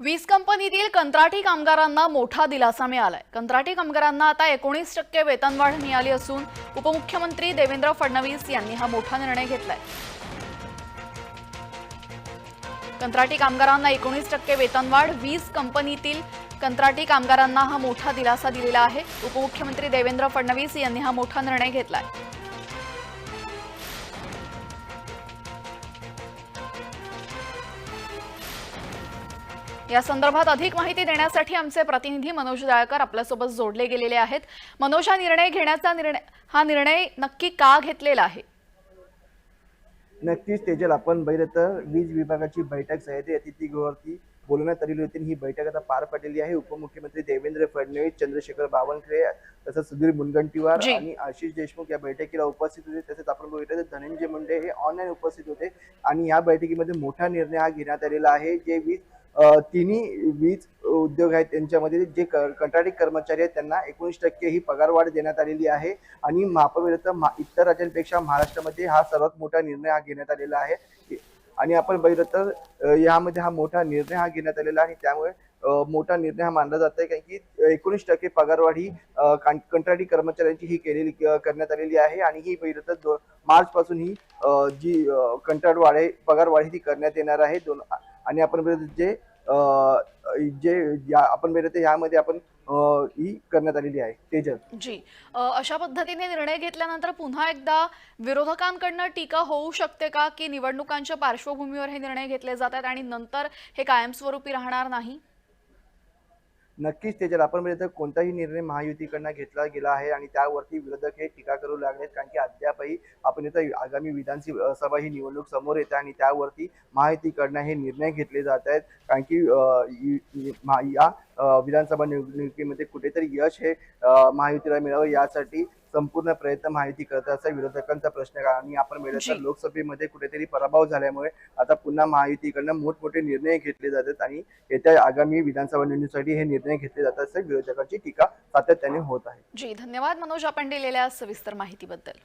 वीज कंपनीतील कंत्राटी कामगारांना मोठा दिलासा मिळालाय. कंत्राटी कामगारांना आता एकोणीस टक्के वेतनवाढ मिळाली असून उपमुख्यमंत्री देवेंद्र फडणवीस यांनी हा मोठा निर्णय घेतलाय. कंत्राटी कामगारांना एकोणीस टक्के वेतनवाढ वीज कंपनीतील कंत्राटी कामगारांना हा मोठा दिलासा दिलेला आहे. उपमुख्यमंत्री देवेंद्र फडणवीस यांनी हा मोठा निर्णय घेतलाय. या संदर्भात अधिक माहिती देण्यासाठी आमचे प्रतिनिधी मनोज जाळकर आपल्यासोबत जोडले गेलेले आहेत. मनोज हा निर्णय घेण्याचा निर्णय हा निर्णय नक्की का घेतलेला आहे? नक्कीच तेजल आपण बघितलं तर वीज विभागाची बैठक सह्याद्री अतिथीगृहावरती बोलवण्यात आलेली होती ही बैठक आता पार पडलेली आहे. उपमुख्यमंत्री देवेंद्र फडणवीस चंद्रशेखर बावनकुळे तसंच सुधीर मुनगंटीवार. आणि आशिष देशमुख या बैठकीला उपस्थित होते. तसेच आपण बघितलं तर धनंजय मुंडे हे ऑनलाईन उपस्थित होते आणि या बैठकीमध्ये मोठा निर्णय हा घेण्यात आलेला आहे. जे वीज तिन्ही वीज उद्योग आहेत त्यांच्यामध्ये जे क- कंत्राटी कर्मचारी आहेत त्यांना एकोणीस टक्के ही पगारवाढ देण्यात आलेली आहे. आणि महापालिका इतर राज्यांपेक्षा महाराष्ट्रामध्ये हा सर्वात मोठा निर्णय हा घेण्यात आलेला आहे. आणि आपण बघितलं तर यामध्ये हा मोठा निर्णय हा घेण्यात आलेला आहे. त्यामुळे मोठा निर्णय हा मानला जात आहे कारण की एकोणीस टक्के पगारवाढ ही कां- कंत्राटी कर्मचाऱ्यांची ही केलेली करण्यात आलेली आहे. आणि ही बघितलं तर मार्च पासून ही जी कंत्राट वाढ आहे पगारवाढ ही ती करण्यात येणार आहे. दोन आणि आपण बघितलं जे जे या आपण बघितलं यामध्ये आपण ही करण्यात आलेली आहे तेजल. जी. अशा पद्धतीने निर्णय घेतल्यानंतर पुन्हा एकदा विरोधकांकडनं टीका होऊ शकते का की निवडणुकांच्या पार्श्वभूमीवर हे निर्णय घेतले जातात आणि नंतर हे कायमस्वरूपी राहणार नाही? नक्कीच त्याच्यात आपण म्हणजे तर कोणताही निर्णय महायुतीकडनं घेतला गेला आहे आणि त्यावरती विरोधक हे टीका करू लागलेत कारण की अद्यापही आपण इथं आगामी विधानसभा ही निवडणूक समोर येते आणि त्यावरती महायुतीकडनं हे निर्णय घेतले जात आहेत. कारण की या विधानसभा निवडणुकीमध्ये कुठेतरी यश हे महायुतीला मिळावं यासाठी संपूर्ण प्रयत्न महायुती करत असा विरोधकांचा प्रश्न आहे आणि आपण जी. लोकसभेमध्ये कुठेतरी पराभव झाल्यामुळे आता पुन्हा महायुतीकडनं मोठमोठे निर्णय घेतले जातात आणि येत्या आगामी विधानसभा निवडणुकीसाठी हे निर्णय घेतले जातात असं विरोधकांची टीका सातत्याने होत आहे. जी धन्यवाद मनोज आपण दिलेल्या सविस्तर माहितीबद्दल.